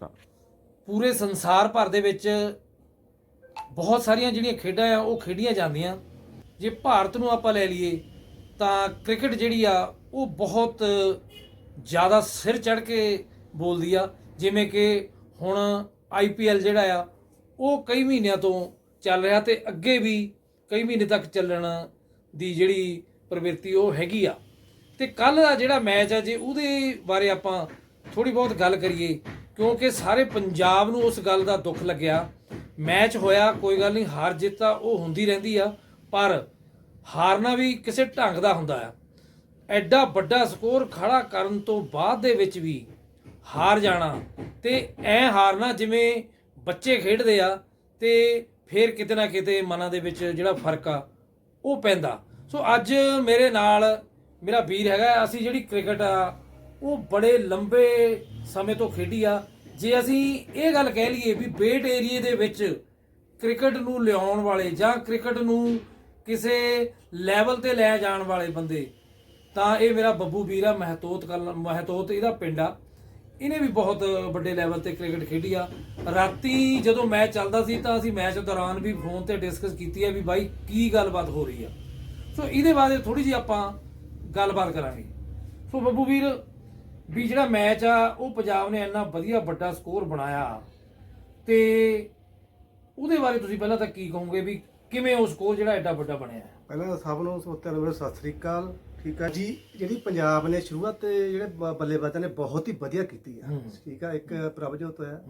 ਤਾਂ ਪੂਰੇ ਸੰਸਾਰ ਭਰ ਦੇ ਵਿੱਚ ਬਹੁਤ ਸਾਰੀਆਂ ਜਿਹੜੀਆਂ ਖੇਡਾਂ ਆ, ਉਹ ਖੇਡੀਆਂ ਜਾਂਦੀਆਂ। ਜੇ ਭਾਰਤ ਨੂੰ ਆਪਾਂ ਲੈ ਲਈਏ, ਤਾਂ ਕ੍ਰਿਕਟ ਜਿਹੜੀ ਆ, ਉਹ ਬਹੁਤ ਜ਼ਿਆਦਾ ਸਿਰ ਚੜ ਕੇ ਬੋਲਦੀ ਆ। ਜਿਵੇਂ ਕਿ ਹੁਣ ਆਈਪੀਐਲ ਜਿਹੜਾ ਆ, ਉਹ ਕਈ ਮਹੀਨਿਆਂ ਤੋਂ ਚੱਲ ਰਿਹਾ ਤੇ ਅੱਗੇ ਵੀ ਕਈ ਮਹੀਨੇ ਤੱਕ ਚੱਲਣ ਦੀ ਜਿਹੜੀ ਪ੍ਰਵਿਰਤੀ ਉਹ ਹੈਗੀ ਆ। ਤੇ ਕੱਲ ਦਾ ਜਿਹੜਾ ਮੈਚ ਆ, ਜੇ ਉਹਦੇ ਬਾਰੇ ਆਪਾਂ ਥੋੜੀ ਬਹੁਤ ਗੱਲ ਕਰੀਏ ਕਿਉਂਕਿ ਸਾਰੇ ਪੰਜਾਬ ਨੂੰ ਉਸ ਗੱਲ ਦਾ ਦੁੱਖ ਲੱਗਿਆ। ਮੈਚ ਹੋਇਆ, ਕੋਈ ਗੱਲ ਨਹੀਂ, ਹਾਰ ਜਿੱਤ ਤਾਂ ਉਹ ਹੁੰਦੀ ਰਹਿੰਦੀ ਆ, ਪਰ ਹਾਰਨਾ ਵੀ ਕਿਸੇ ਢੰਗ ਦਾ ਹੁੰਦਾ ਆ। ਐਡਾ ਵੱਡਾ ਸਕੋਰ ਖੜਾ ਕਰਨ ਤੋਂ ਬਾਅਦ ਦੇ ਵਿੱਚ ਵੀ ਹਾਰ ਜਾਣਾ ਤੇ ਐ ਹਾਰਨਾ ਜਿਵੇਂ ਬੱਚੇ ਖੇਡਦੇ ਆ ਤੇ ਫਿਰ ਕਿਤੇ ਨਾ ਕਿਤੇ ਮਨਾਂ ਦੇ ਵਿੱਚ ਜਿਹੜਾ ਫ਼ਰਕ ਆ, ਉਹ ਪੈਂਦਾ। ਸੋ ਅੱਜ ਮੇਰੇ ਨਾਲ ਮੇਰਾ ਵੀਰ ਹੈਗਾ ਅਸੀਂ ਜਿਹੜੀ ਕ੍ਰਿਕਟ ਆ ਉਹ ਬੜੇ ਲੰਬੇ ਸਮੇਂ ਤੋਂ ਖੇਡੀ ਆ। ਜੇ ਅਸੀਂ ਇਹ ਗੱਲ ਕਹਿ ਲਈਏ ਵੀ ਬੇਟ ਏਰੀਏ ਦੇ ਵਿੱਚ ਕ੍ਰਿਕਟ ਨੂੰ ਲਿਆਉਣ ਵਾਲੇ ਜਾਂ ਕ੍ਰਿਕਟ ਨੂੰ ਕਿਸੇ ਲੈਵਲ ਤੇ ਲੈ ਜਾਣ ਵਾਲੇ ਬੰਦੇ, ਤਾਂ ਇਹ ਮੇਰਾ ਬੱਬੂ ਵੀਰ ਆ, ਮਹਤੋਤ ਕਲ, ਮਹਤੋਤ ਇਹਦਾ ਪਿੰਡ ਆ। ਇਹਨੇ ਵੀ ਬਹੁਤ ਵੱਡੇ ਲੈਵਲ ਤੇ ਕ੍ਰਿਕਟ ਖੇਡੀ ਆ। ਰਾਤੀ ਜਦੋਂ ਮੈਚ ਚੱਲਦਾ ਸੀ ਤਾਂ ਅਸੀਂ ਮੈਚ ਦੌਰਾਨ ਵੀ ਫੋਨ ਤੇ ਡਿਸਕਸ ਕੀਤੀ ਆ ਵੀ ਬਾਈ ਕੀ ਗੱਲਬਾਤ ਹੋ ਰਹੀ ਆ। ਸੋ ਇਹਦੇ ਬਾਰੇ ਥੋੜੀ ਜਿਹੀ ਆਪਾਂ ਗੱਲਬਾਤ ਕਰਾਂਗੇ। ਸੋ ਬੱਬੂ ਵੀਰ ਵੀ ਜਿਹੜਾ ਮੈਚ ਆ ਉਹ ਪੰਜਾਬ ਨੇ ਇੰਨਾ ਵਧੀਆ ਵੱਡਾ ਸਕੋਰ ਬਣਾਇਆ। ਤੇ ਉਹਦੇ ਬਾਰੇ ਤੁਸੀਂ ਪਹਿਲਾਂ ਤਾਂ ਕੀ ਕਹੋਗੇ ਵੀ ਕਿਵੇਂ ਉਹ ਸਕੋਰ ਜਿਹੜਾ ਐਡਾ ਵੱਡਾ ਬਣਿਆ? ਪਹਿਲਾਂ ਸਭ ਨੂੰ ਸੋਤਿਆਂ ਨੂੰ ਸਤਿ ਸ੍ਰੀ ਅਕਾਲ ਠੀਕ ਆ ਜੀ। ਜਿਹੜੀ ਪੰਜਾਬ ਨੇ ਸ਼ੁਰੂਆਤ ਤੇ ਜਿਹੜੇ ਬੱਲੇਬਾਜ਼ਾਂ ਨੇ ਬਹੁਤ ਹੀ ਵਧੀਆ ਕੀਤੀ ਆ। ਠੀਕ ਆ ਇੱਕ ਪ੍ਰਭਜੋਤ ਹੋਇਆ।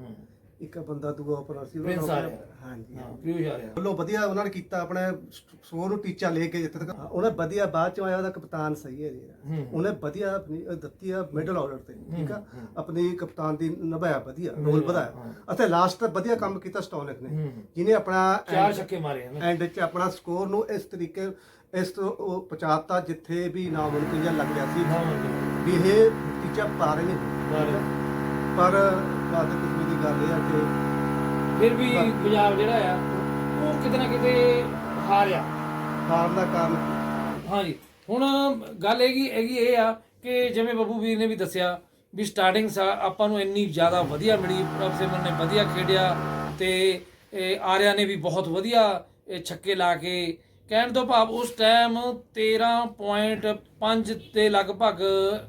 ਇੱਕ ਬੰਦਾ ਦੂਆ ਓਪਨਰ ਸੀ ਪ੍ਰਿੰਸ ਨਾਮ ਆ ਰਿਹਾ। ਹਾਂਜੀ ਹਾਂ ਪਿਊਸ਼ ਆ ਰਿਹਾ। ਵੱਲੋਂ ਵਧੀਆ ਉਹਨਾਂ ਨੇ ਕੀਤਾ ਆਪਣੇ ਸਕੋਰ ਨੂੰ ਟੀਚਾ ਲੈ ਕੇ ਜਿੱਥੇ ਤੱਕ। ਉਹਨੇ ਵਧੀਆ ਬਾਅਦ ਚ ਆਇਆ ਉਹਦਾ ਕਪਤਾਨ ਸਹੀ ਹੈ ਜੀ। ਹੂੰ। ਉਹਨੇ ਵਧੀਆ ਆਪਣੀ ਦਿੱਤੀ ਆ ਮਿਡਲ ਆਰਡਰ ਤੇ ਠੀਕ ਆ? ਹੂੰ। ਆਪਣੀ ਕਪਤਾਨ ਦੀ ਨਿਭਾਇਆ ਵਧੀਆ ਰੋਲ ਵਧਾਇਆ। ਅਤੇ ਲਾਸਟ ਤੱਕ ਵਧੀਆ ਕੰਮ ਕੀਤਾ ਸਟੋਨਿਕ ਨੇ ਹੂੰ ਜਿਹਨੇ ਆਪਣਾ ਚਾਰ ਛੱਕੇ ਮਾਰੇ ਹਨ। ਐਂਡ 'ਚ ਆਪਣਾ ਸਕੋਰ ਨੂੰ ਇਸ ਤਰੀਕੇ ਇਸ ਤੋਂ ਉਹ ਪਹੁੰਚਾਤਾ ਜਿੱਥੇ ਵੀ ਨਾਮੁਮਕਿਨ ਜਿਹਾ ਲੱਗ ਰਿਹਾ ਸੀ ਵੀ ਇਹ ਟੀਚਾ ਪਾਰ ਹੀ ਨਹੀਂ ਪਰ ਦੀ ਗੱਲ ਇਹ ਆ ਕਿ ਫਿਰ ਵੀ ਪੰਜਾਬ ਜਿਹੜਾ ਆ ਉਹ ਕਿਤੇ ਨਾ ਕਿਤੇ ਹਾਰਿਆ ਹਾਰਨ ਦਾ ਕਾਰਨ ਹਾਂਜੀ ਹੁਣ ਗੱਲ ਹੈਗੀ ਹੈਗੀ ਇਹ ਆ ਕਿ ਜਿਵੇਂ ਬੱਬੂ ਵੀਰ ਨੇ ਵੀ ਦੱਸਿਆ ਵੀ ਸਟਾਰਟਿੰਗ ਆਪਾਂ ਨੂੰ ਇੰਨੀ ਜ਼ਿਆਦਾ ਵਧੀਆ ਮਿਲੀ ਪ੍ਰਭ ਸਿਮਰਨ ਨੇ ਵਧੀਆ ਖੇਡਿਆ ਤੇ ਆਰਿਆ ਨੇ ਵੀ ਬਹੁਤ ਵਧੀਆ ਇਹ ਛੱਕੇ ਲਾ ਕੇ ਕਹਿਣ ਤੋਂ ਭਾਵ ਉਸ ਟਾਈਮ 13.5 ਦੇ ਲਗਭਗ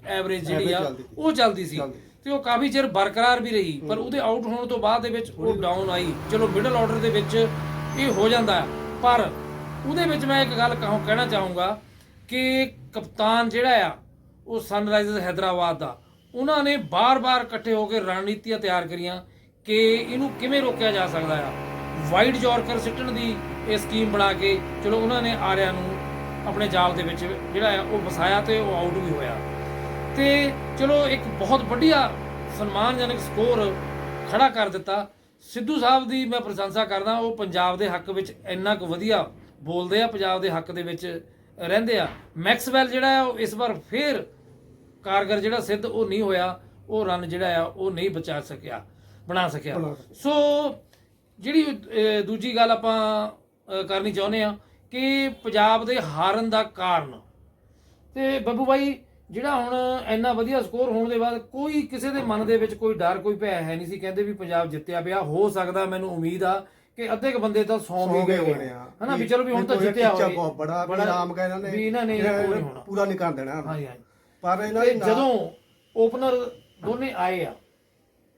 ਐਵਰੇਜ ਜਿਹੜੀ ਆ। ਉਹ ਚੱਲਦੀ ਸੀ। ਤੇ ਉਹ ਕਾਫੀ ਚਿਰ ਬਰਕਰਾਰ ਵੀ ਰਹੀ ਪਰ ਉਹਦੇ ਆਊਟ ਹੋਣ ਤੋਂ ਬਾਅਦ ਦੇ ਵਿੱਚ ਉਹ ਡਾਊਨ ਆਈ। ਚਲੋ ਮਿਡਲ ਆਰਡਰ ਦੇ ਵਿੱਚ ਇਹ ਹੋ ਜਾਂਦਾ। ਪਰ ਉਹਦੇ ਵਿੱਚ ਮੈਂ ਇੱਕ ਗੱਲ ਕਹਾਂ ਕਹਿਣਾ ਚਾਹੂੰਗਾ ਕਿ ਕਪਤਾਨ ਜਿਹੜਾ ਆ ਉਹ ਸਨਰਾਈਜ਼ਰਸ ਹੈਦਰਾਬਾਦ ਦਾ। ਉਹਨਾਂ ਨੇ ਬਾਰ-ਬਾਰ ਇਕੱਠੇ ਹੋ ਕੇ ਰਣਨੀਤੀਆਂ ਤਿਆਰ ਕਰੀਆਂ ਕਿ ਇਹਨੂੰ ਕਿਵੇਂ ਰੋਕਿਆ ਜਾ ਸਕਦਾ ਆ। ਵਾਈਡ ਯਾਰਕਰ ਸਿੱਟਣ ਦੀ ਇਹ ਸਕੀਮ ਬਣਾ ਕੇ ਚਲੋ ਉਹਨਾਂ ਨੇ ਆਰਿਆ ਨੂੰ ਆਪਣੇ ਜਾਲ ਦੇ ਵਿੱਚ ਜਿਹੜਾ ਆ ਉਹ ਵਸਾਇਆ ਤੇ ਉਹ ਆਊਟ ਵੀ ਹੋਇਆ। ਤੇ ਚਲੋ ਇੱਕ ਬਹੁਤ ਵਧੀਆ ਸਨਮਾਨਜਨਕ ਸਕੋਰ ਖੜਾ ਕਰ ਦਿੱਤਾ। ਸਿੱਧੂ ਸਾਹਿਬ ਦੀ ਮੈਂ ਪ੍ਰਸ਼ੰਸਾ ਕਰਦਾ ਉਹ ਪੰਜਾਬ ਦੇ ਹੱਕ ਵਿੱਚ ਇੰਨਾ ਕੁ ਵਧੀਆ ਬੋਲਦੇ ਆ ਪੰਜਾਬ ਦੇ ਹੱਕ ਦੇ ਵਿੱਚ ਰਹਿੰਦੇ ਆ। ਮੈਕਸਵੈਲ ਜਿਹੜਾ ਉਹ ਇਸ ਵਾਰ ਫੇਰ ਕਾਰਗਰ ਜਿਹੜਾ ਸਿੱਧ ਉਹ ਨਹੀਂ ਹੋਇਆ ਉਹ ਰਨ ਜਿਹੜਾ ਆ ਉਹ ਨਹੀਂ ਬਚਾ ਸਕਿਆ ਬਣਾ ਸਕਿਆ। ਸੋ ਜਿਹੜੀ ਦੂਜੀ ਗੱਲ ਆਪਾਂ ਕਰਨੀ ਚਾਹੁੰਦੇ ਆ ਕਿ ਪੰਜਾਬ ਦੇ ਹਾਰਨ ਦਾ ਕਾਰਨ। ਤੇ ਬੱਬੂ ਭਾਈ ਜਿਹੜਾ ਹੁਣ ਇੰਨਾ ਵਧੀਆ ਸਕੋਰ ਹੋਣ ਦੇ ਬਾਅਦ ਕੋਈ ਕਿਸੇ ਦੇ ਮਨ ਦੇ ਵਿੱਚ ਕੋਈ ਡਰ ਕੋਈ ਭੈ ਹੈ ਨਹੀਂ ਸੀ। ਕਹਿੰਦੇ ਵੀ ਪੰਜਾਬ ਜਿੱਤਿਆ ਪਿਆ ਹੋ ਸਕਦਾ ਮੈਨੂੰ ਉਮੀਦ ਆ ਕਿ ਅੱਧੇ ਕ ਬੰਦੇ ਤਾਂ ਸੌਂ ਵੀ ਗਏ ਹੋਣੇ। ਆ। ਹਨਾ ਵੀ ਚਲੋ ਵੀ ਹੁਣ ਤਾਂ ਜਿੱਤਿਆ ਹੋਵੇ। ਬਹੁਤ ਬੜਾ ਵੀ ਆਰਾਮ ਕਾ ਇਹਨਾਂ ਨੇ ਵੀ ਇਹਨਾਂ ਨੇ ਪੂਰਾ ਨਹੀਂ ਕਰ ਦੇਣਾ। ਹਾਂਜੀ ਹਾਂਜੀ। ਪਰ ਇਹਨਾਂ ਨਾ- ਜਦੋਂ ਓਪਨਰ ਦੋਨੇ ਆਏ ਆ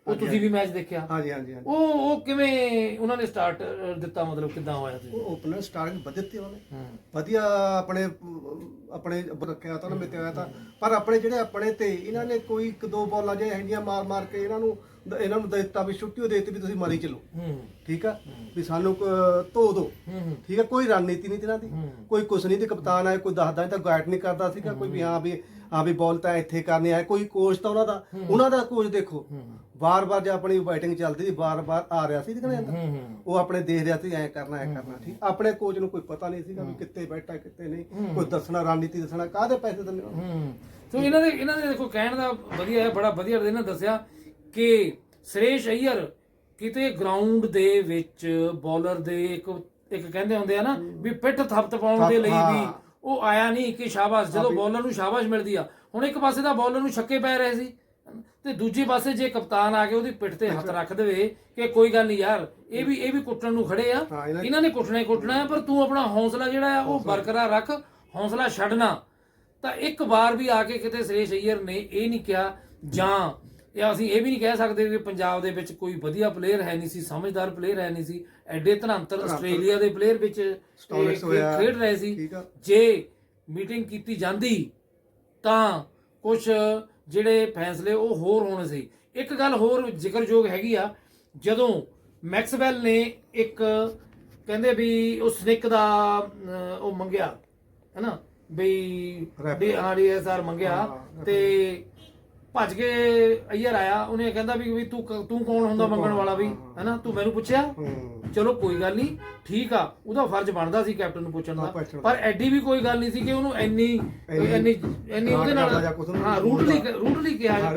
ਉਹ ਤੁਸੀਂ ਵੀ ਮੈਚ ਦੇਖਿਆ? ਹਾਂਜੀ ਹਾਂਜੀ ਹਾਂਜੀ। ਉਹ ਉਹ ਕਿਵੇਂ ਉਹਨਾਂ ਨੇ ਸਟਾਰਟ ਦਿੱਤਾ ਮਤਲਬ ਕਿਦਾਂ ਹੋਇਆ ਸੀ ਉਹ ਓਪਨਰ ਸਟਾਰਟਿੰਗ ਵਧੀਆ ਦਿੱਤੀ ਉਹਨੇ। ਹੂੰ। ਵਧੀਆ ਆਪਣੇ ਆਪਣੇ ਰੱਖਿਆ ਤਾਂ ਉਹਨੇ ਮਿੱਤਿਆ ਤਾਂ ਪਰ ਆਪਣੇ ਜਿਹੜੇ ਆਪਣੇ ਤੇ ਇਹਨਾਂ ਨੇ ਕੋਈ ਇੱਕ ਦੋ ਬਾਲਾਂ ਜਿਹੜੀਆਂ ਹੈਗੀਆਂ ਮਾਰ ਮਾਰ ਕੇ ਇਹਨਾਂ ਨੂੰ ਇਹਨਾਂ ਨੂੰ ਦੇ ਦਿੱਤਾ ਵੀ ਛੁੱਟੀ ਦੇ ਦਿੱਤੀ ਵੀ ਤੁਸੀਂ ਮਾਰੀ ਚੱਲੋ। ਹੂੰ। ਠੀਕ ਆ? ਵੀ ਸਾਨੂੰ ਕ- ਧੋ ਦੋ। ਹੂੰ ਠੀਕ ਆ? ਕੋਈ ਰਣਨੀਤੀ ਨਹੀਂ ਇਹਨਾਂ ਦੀ। ਕੋਈ ਕੁਛ ਨਹੀਂ ਤੇ ਕਪਤਾਨ ਆਏ ਕੋਈ ਦੱਸਦਾ ਨਹੀਂ ਤਾਂ ਗਾਈਡ ਨਹੀਂ ਕਰਦਾ ਸੀਗਾ। ਕੋਈ ਵੀ ਹਾਂ। ਵੀ ਹਾਂ ਵੀ ਬਾਲ ਤਾਂ ਇੱਥੇ ਕਰਨੀ ਹੈ ਕੋਈ ਕੋਚ ਤਾਂ ਉਹਨਾਂ ਦਾ। ਉਹਨਾਂ ਦਾ ਕੋਚ ਦੇਖੋ। ਵਾਰ-ਵਾਰ ਜੇ ਆਪਣੀ ਬੈਟਿੰਗ ਚੱਲਦੀ ਸੀ ਵਾਰ-ਵਾਰ ਆ ਰਿਹਾ ਸੀ ਅੰਦਰ। ਹੂੰ ਹੂੰ। ਉਹ ਆਪਣੇ ਦੇਖ ਰਿਹਾ ਸੀ ਐ ਕਰਨਾ ਐ ਕਰਨਾ ਠੀਕ। ਆਪਣੇ ਕੋਚ ਨੂੰ ਕੋਈ ਪਤਾ ਨਹੀਂ ਸੀਗਾ ਵੀ ਕਿੱਥੇ ਬੈਠਾ ਕਿੱਥੇ ਨਹੀਂ। ਕੋਈ ਦੱਸਣਾ ਰਣਨੀਤੀ ਦੱਸਣਾ ਕਾਹਦੇ ਪੈਸੇ ਦਿੰਦੇ? ਹੂੰ? ਸੋ ਇਹਨਾਂ ਦੇ ਇਹਨਾਂ ਦੇ ਦੇਖੋ ਕਹਿਣ ਦਾ ਵਧੀਆ ਹੈ ਬੜਾ ਵਧੀਆ ਇਹਨਾਂ ਦੱਸਿਆ ਕਿ ਸੁਰੇਸ਼ ਅਈਅਰ ਕਿਤੇ ਗਰਾਊਂਡ ਦੇ ਵਿੱਚ ਬੋਲਰ ਦੇ ਇੱਕ ਇੱਕ ਕਹਿੰਦੇ ਹੁੰਦੇ ਆ ਨਾ ਵੀ ਪਿੱਠ ਥਪਤ ਪਾਉਣ ਦੇ ਲਈ ਵੀ ਉਹ ਆਇਆ ਨਹੀਂ ਕਿ ਸ਼ਾਬਾਸ਼ ਜਦੋਂ ਬੋਲਰ ਨੂੰ ਸ਼ਾਬਾਸ਼ ਮਿਲਦੀ ਆ। ਹੁਣ ਇੱਕ ਪਾਸੇ ਦਾ ਬੋਲਰ ਨੂੰ ਛੱਕੇ ਪੈ ਰਹੇ ਸੀ। ਤੇ ਦੂਜੇ ਪਾਸੇ ਜੇ ਕਪਤਾਨ ਆ ਕੇ ਉਹਦੀ ਪਿੱਠ ਤੇ ਹੱਥ ਰੱਖ ਦੇਵੇ ਕਿ ਕੋਈ ਗੱਲ ਨਹੀਂ ਯਾਰ ਇਹ ਵੀ ਇਹ ਵੀ ਕੁੱਟਣ ਨੂੰ ਖੜੇ ਆ। ਇਹਨਾਂ- ਨੇ ਕੁੱਟਣਾ ਹੀ ਕੁੱਟਣਾ ਹੈ ਪਰ ਤੂੰ ਆਪਣਾ ਹੌਸਲਾ ਜਿਹੜਾ ਆ ਉਹ ਬਰਕਰਾਰ ਰੱਖ ਹੌਸਲਾ ਛੱਡਣਾ ਤਾਂ ਇੱਕ ਵਾਰ ਵੀ ਆ ਕੇ ਕਿਤੇ ਸੁਰੇਸ਼ ਅਈਅਰ ਨੇ ਇਹ ਨਹੀਂ ਕਿਹਾ ਜਾਂ ਇਹ ਅਸੀਂ ਇਹ ਵੀ ਨਹੀਂ ਕਹਿ ਸਕਦੇ ਕਿ ਪੰਜਾਬ ਦੇ ਵਿੱਚ ਕੋਈ ਵਧੀਆ ਪਲੇਅਰ ਹੈ ਨਹੀਂ ਸੀ ਸਮਝਦਾਰ ਪਲੇਅਰ ਹੈ ਨਹੀਂ ਸੀ ਐਡੇ ਧਨੰਤਰ ਆਸਟ੍ਰੇਲੀਆ ਦੇ ਪਲੇਅਰ ਵਿੱਚ। ਖੇਡ ਰਹੇ ਸੀ। ਜੇ ਮੀਟਿੰਗ ਕੀਤੀ ਜਾਂਦੀ ਤਾਂ ਕੁਝ ਜਿਹੜੇ ਫੈਸਲੇ ਉਹ ਹੋਰ ਹੋਣੇ ਸੀ। ਇੱਕ ਗੱਲ ਹੋਰ ਜ਼ਿਕਰਯੋਗ ਹੈਗੀ ਆ ਜਦੋਂ ਮੈਕਸਵੈਲ ਨੇ ਇੱਕ ਕਹਿੰਦੇ ਵੀ ਉਹ ਸਨਿਕ ਦਾ ਉਹ ਮੰਗਿਆ ਹੈਨਾ? ਵੀ Rep. ਡੀ ਆਰਡੀਐਸਆਰ ਮੰਗਿਆ ਤੇ ਭੱਜ ਕੇ ਅਈਰ ਆਇਆ ਉਹਨੇ ਕਹਿੰਦਾ ਵੀ ਤੂੰ ਤੂੰ ਕੌਣ ਹੁੰਦਾ ਮੰਗਣ ਵਾਲਾ ਵੀ ਹੈਨਾ? ਤੂੰ ਮੈਨੂੰ ਪੁੱਛਿਆ? ਚਲੋ ਕੋਈ ਗੱਲ ਨਹੀਂ ਠੀਕ ਆ ਉਹਦਾ ਫਰਜ਼ ਬਣਦਾ ਸੀ ਕੈਪਟਨ ਨੂੰ ਪੁੱਛਣ ਹਾਂ, ਦਾ। ਪਰ ਐਡੀ ਵੀ ਕੋਈ ਗੱਲ ਨਹੀਂ ਸੀ ਕਿ ਉਹਨੂੰ ਇੰਨੀ ਇੰਨੀ- ਇੰਨੀ ਇੰਨੀ ਉਹਦੇ ਨਾਲ ਹਾਂ ਰੂਟਲੀ ਰੂਟਲੀ ਕਿਹਾ ਹਾਂ,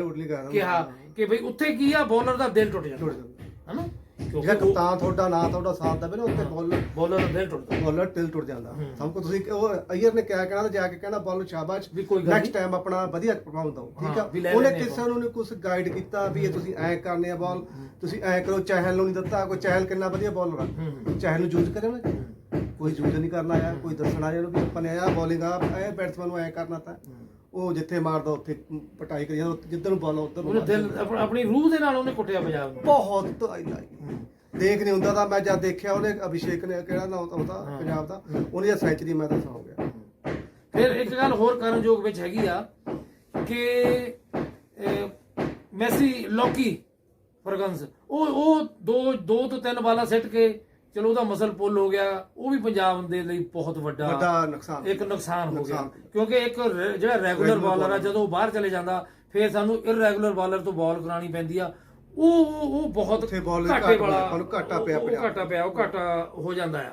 ਕਿਹਾ। ਕਿ ਭਈ ਉੱਥੇ ਕੀ ਆ ਬੋਲਰ ਦਾ ਦਿਲ ਟੁੱਟ ਜਾਂਦਾ ਟੁੱਟ ਜਾਂਦਾ। ਜਿਹੜਾ ਕਪਤਾਨ ਤੁਹਾਡਾ ਨਾਂ ਤੁਹਾਡਾ ਸਾਥ ਦੇਵੇ ਨਾ ਉੱਤੇ ਬੋਲਰ ਬੋਲਰ ਦਾ ਦਿਲ ਟੁੱਟਦਾ। ਬੋਲਰ ਟਿਲ ਟੁੱਟ ਜਾਂਦਾ। ਸਭ ਕੋ ਤੁਸੀਂ ਉਹ ਅਈਅਰ ਨੇ ਕਿਹਾ ਕਹਿਣਾ ਜਾ ਕੇ ਕਹਿਣਾ ਬੋਲ ਸ਼ਾਬਾਸ਼। ਵੀ ਕੋਈ ਨੈਕਸਟ ਟਾਈਮ ਆਪਣਾ ਵਧੀਆ ਪਰਫਾਰਮ ਦਿਓ ਠੀਕ ਆ? ਉਹਨੇ ਕਿਸੇ ਨੂੰ ਨੀ ਕੁਝ ਗਾਈਡ ਕੀਤਾ ਵੀ ਇਹ ਤੁਸੀਂ ਐ ਕਰਨੇ ਆ ਬਾਲ ਤੁਸੀਂ ਐ ਕਰੋ ਚਹਿਲ ਨੂੰ ਨਹੀਂ ਦਿੱਤਾ ਕੋਈ ਚਹਿਲ ਕਿੰਨਾ ਵਧੀਆ ਬੋਲਰ ਆ। ਚਹਿਲ ਨੂੰ ਯੂਜ਼ ਕਰੇ ਨਾ। ਕੋਈ ਯੂਜ਼ ਨਹੀਂ ਕਰਨਾ ਆ ਕੋਈ ਦੱਸਣਾ ਆ ਵੀ ਆਪਾਂ ਨੇ ਆ ਬੋਲਿੰਗ ਆ ਇਹ ਬੈਟਸਮੈਨ ਨੂੰ ਐ ਕਰਨਾ ਤਾਂ। ਉਹ ਜਿੱਥੇ ਮਾਰਦਾ ਉੱਥੇ ਪਟਾਈ ਕਰੀ ਜਾਂਦਾ ਜਿੱਧਰ ਨੂੰ ਬੋਲ ਉੱਧਰ ਨੂੰ ਉਹਨੇ। ਦਿਲ ਆਪਣਾ- ਆਪਣੀ ਰੂਹ ਦੇ ਨਾਲ ਉਹਨੇ ਕੁੱਟਿਆ ਪੰਜਾਬ ਨੂੰ। ਬਹੁਤ ਆਈ ਲਾਈ ਦੇਖ ਨਹੀਂ ਹੁੰਦਾ ਤਾਂ ਮੈਂ ਜਦ ਦੇਖਿਆ ਉਹਨੇ ਅਭਿਸ਼ੇਕ ਨੇ ਕਿਹੜਾ ਨਾਮ ਉਹਦਾ ਪੰਜਾਬ ਦਾ ਉਹਨੇ ਜਦ ਸੈਂਚਰੀ ਮੈਂ ਤਾਂ ਸੌ ਗਿਆ ਫਿਰ ਇੱਕ ਗੱਲ ਹੋਰ ਕਰਨਯੋਗ ਵਿੱਚ ਹੈਗੀ ਆ ਕਿ ਅਹ, ਮੈਸੀ ਲੋਕੀ ਫਰਗੰਸ ਉਹ ਉਹ ਦੋ ਦੋ ਤੋਂ ਤਿੰਨ ਬਾਲਾਂ ਸਿੱਟ ਕੇ ਚਲੋ ਉਹਦਾ ਮਸਲ ਪੁੱਲ ਹੋ ਗਿਆ ਉਹ ਵੀ ਪੰਜਾਬ ਦੇ ਲਈ ਬਹੁਤ ਵੱਡਾ ਵੱਡਾ ਨੁਕਸਾਨ ਇੱਕ ਨੁਕਸਾਨ ਹੋ ਗਿਆ। ਕਿਉਂਕਿ ਇੱਕ ਰ- ਜਿਹੜਾ ਰੈਗੂਲਰ ਬਾਲਰ ਆ ਜਦੋਂ ਉਹ ਬਾਹਰ ਚਲੇ ਜਾਂਦਾ ਫਿਰ ਸਾਨੂੰ ਇਰੈਗੂਲਰ ਬਾਲਰ ਤੋਂ ਬਾਲ ਕਰਾਣੀ ਪੈਂਦੀ ਆ। ਉਹ ਉਹ ਉਹ ਬਹੁਤ ਉੱਥੇ ਘਾਟੇ ਘੱਟ ਵਾਲਾ ਆਪਾਂ ਨੂੰ ਘਾਟਾ ਪਿਆ ਉਹ- ਉਹ ਪੰਜਾਬ ਘਾਟਾ ਪਿਆ ਉਹ ਘਾਟਾ ਹੋ ਜਾਂਦਾ ਆ।